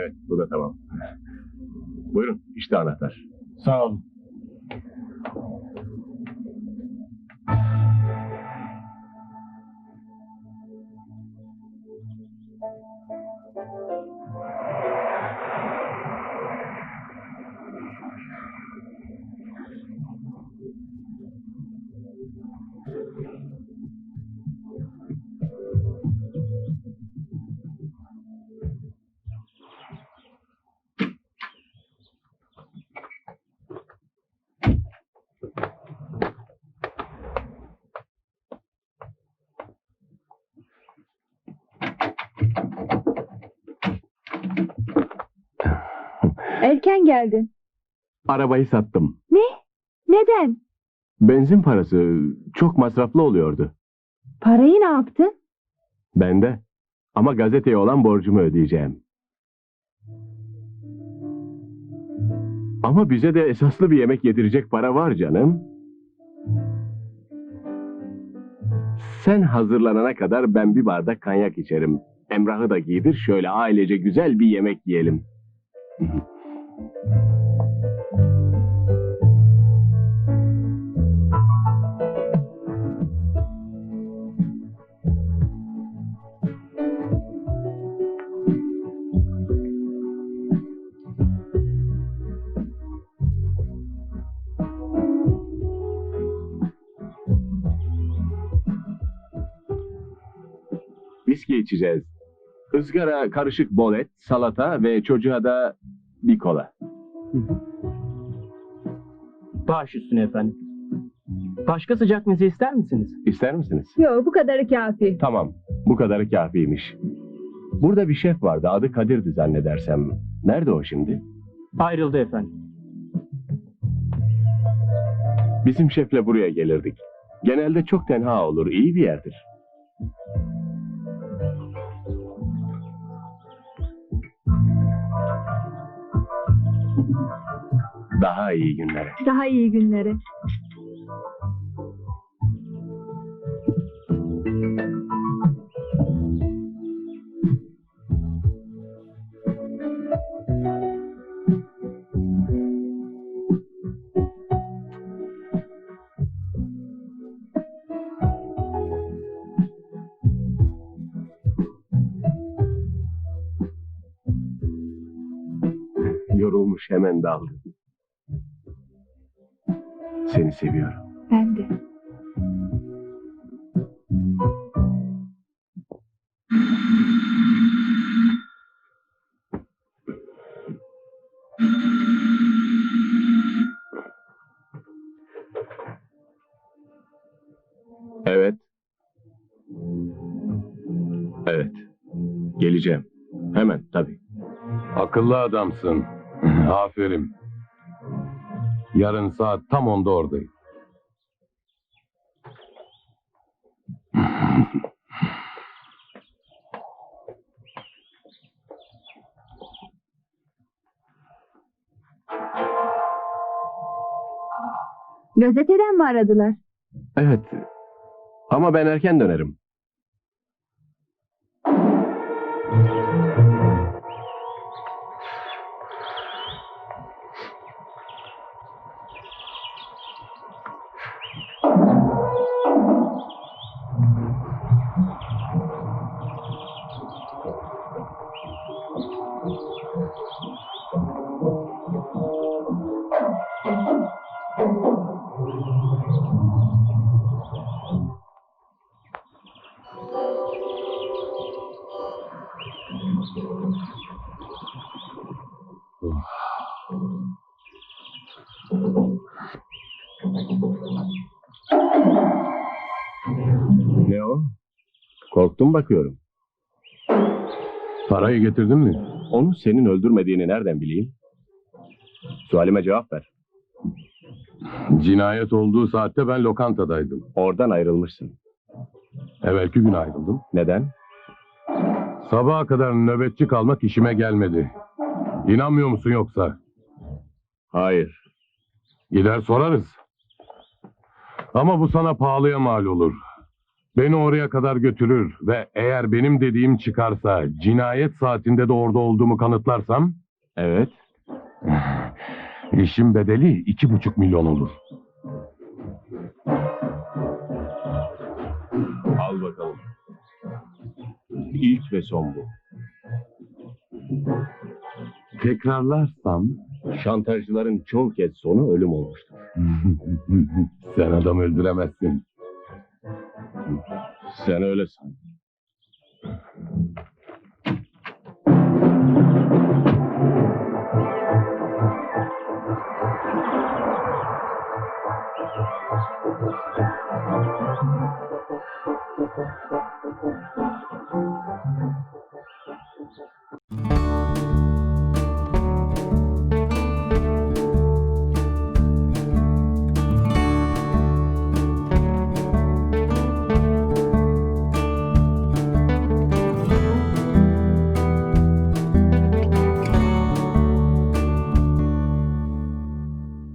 Evet, bu da tamam. Buyurun, işte anahtar. Sağ olun. Erken geldin. Arabayı sattım. Ne? Neden? Benzin parası çok masraflı oluyordu. Parayı ne yaptın? Bende. Ama gazeteye olan borcumu ödeyeceğim. Ama bize de esaslı bir yemek yedirecek para var canım. Sen hazırlanana kadar ben bir bardak kanyak içerim. Emrah'ı da giydir şöyle ailece güzel bir yemek yiyelim. Viski içeceğiz. Izgara, karışık bol et, salata ve çocuğa da bir kola. Baş üstüne efendim. Başka sıcak meze ister misiniz? İster misiniz? Yok bu kadarı kafi. Tamam, bu kadarı kafiymiş. Burada bir şef vardı, adı Kadir'di zannedersem. Nerede o şimdi? Ayrıldı efendim. Bizim şefle buraya gelirdik. Genelde çok tenha olur, iyi bir yerdir. Daha iyi günlere. Daha iyi günlere. Yorulmuş hemen daldı. Seni seviyorum. Ben de. Evet. Evet. Geleceğim. Hemen tabii. Akıllı adamsın. Aferin. Yarın saat tam onda oradayım. Gazeteden mi aradılar? Evet. Ama ben erken dönerim. Ne o? Korktum bakıyorum. Parayı getirdin mi? Onu senin öldürmediğini nereden bileyim? Sualime cevap ver. Cinayet olduğu saatte ben lokantadaydım. Oradan ayrılmışsın. Evvelki gün ayrıldım. Neden? Sabaha kadar nöbetçi kalmak işime gelmedi. İnanmıyor musun yoksa? Hayır. Gider sorarız. Ama bu sana pahalıya mal olur. Beni oraya kadar götürür ve eğer benim dediğim çıkarsa cinayet saatinde de orada olduğumu kanıtlarsam Evet. İşin bedeli iki buçuk milyon olur. Al bakalım. İlk ve son bu. Tekrarlarsam Şantajcıların çoğu kez sonu ölüm olmuştur. Sen adam öldüremezsin. Sen öyle san.